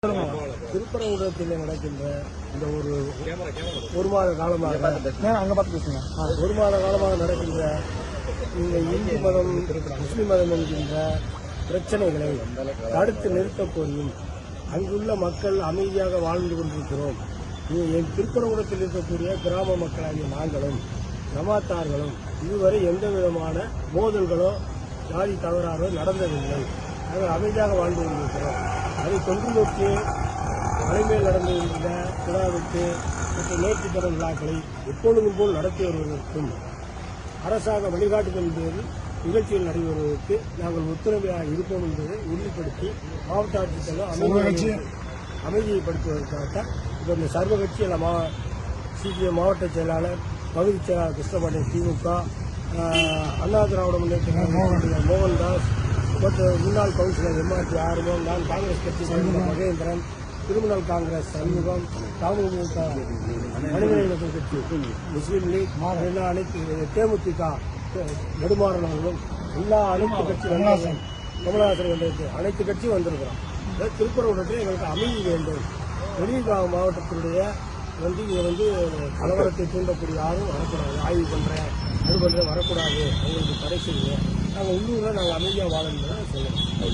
திருப்பரங்குன்றத்தில் நடக்கின்ற இந்த ஒரு ஒரு மாத காலமாக அங்க பார்த்து பேசுங்க. ஒரு மாத காலமாக நடக்கின்ற இந்த இந்து மதம் முஸ்லிம் மதம் என்கின்ற பிரச்சனைகளை தடுத்து நிறுத்தக் கோரியும் அங்குள்ள மக்கள் அமைதியாக வாழ்ந்து கொண்டிருக்கிறோம். என் திருப்பரங்குன்றத்தில் இருக்கக்கூடிய கிராம மக்களாகிய நாங்களும் ஜமாத்தார்களும் இதுவரை எந்த விதமான மோதல்களோ ஜாதி தவறாரோ நடந்ததில்லை. நாங்கள் அமைதியாக வாழ்ந்து கொண்டிருக்கிறோம். அதை தொன்று நோக்கி மலைமேல் நடந்து வருகின்ற விழாவுக்கு மற்றும் நேர்த்திக்கடன் விழாக்களை எப்பொழுதும் போல் நடத்தி வருவதற்கும் அரசாங்க வழிகாட்டுதல் பேரில் நிகழ்ச்சிகள் நடைபெறுவதற்கு நாங்கள் ஒத்துழைமையாக இருப்போம் என்பதை உறுதிப்படுத்தி மாவட்ட ஆட்சித்தலைவர் அமைதி அமைதியைப்படுத்துவதற்காகத்தான் இப்போ இந்த சர்வ கட்சி எல்லாம் மா சிபிஎம் மாவட்ட செயலாளர் பகுதி செயலாளர் கிருஷ்ணபாண்டியன் திமுக அண்ணா திராவிட முன்னேற்ற மோகன்தாஸ் மற்றும் முன்னாள் கவுன்சிலர் எம்ஆர்டி ஆறுமுகம் நான் காங்கிரஸ் கட்சி சேர்ந்த மகேந்திரன் திரிணாமுல் காங்கிரஸ் சண்முகம் தமுக மனிதநேய கட்சி முஸ்லீம் லீக் அனைத்து தேமுதிக நெடுமாறன் அவர்களும் எல்லா அனைத்து கட்சி கமலஹாசன் கமலஹாசன் வந்திருக்கு. அனைத்து கட்சியும் வந்திருக்கிறோம். திருப்பரங்குன்றத்தில் எங்களுக்கு அமைதி வேண்டும். வெளியூர் மாவட்டத்தினுடைய வந்து இங்கே வந்து கலவரத்தை தூண்டக்கூடிய யாரும் வரக்கூடாது. ஆய்வு பண்ணுறேன் அது பண்ணுறேன் வரக்கூடாது. எங்களுக்கு தடை செய்யுங்க. நாங்கள் உள்ளூரில் நாங்கள் அமைதியாக வாழணும் சொல்லுவோம்.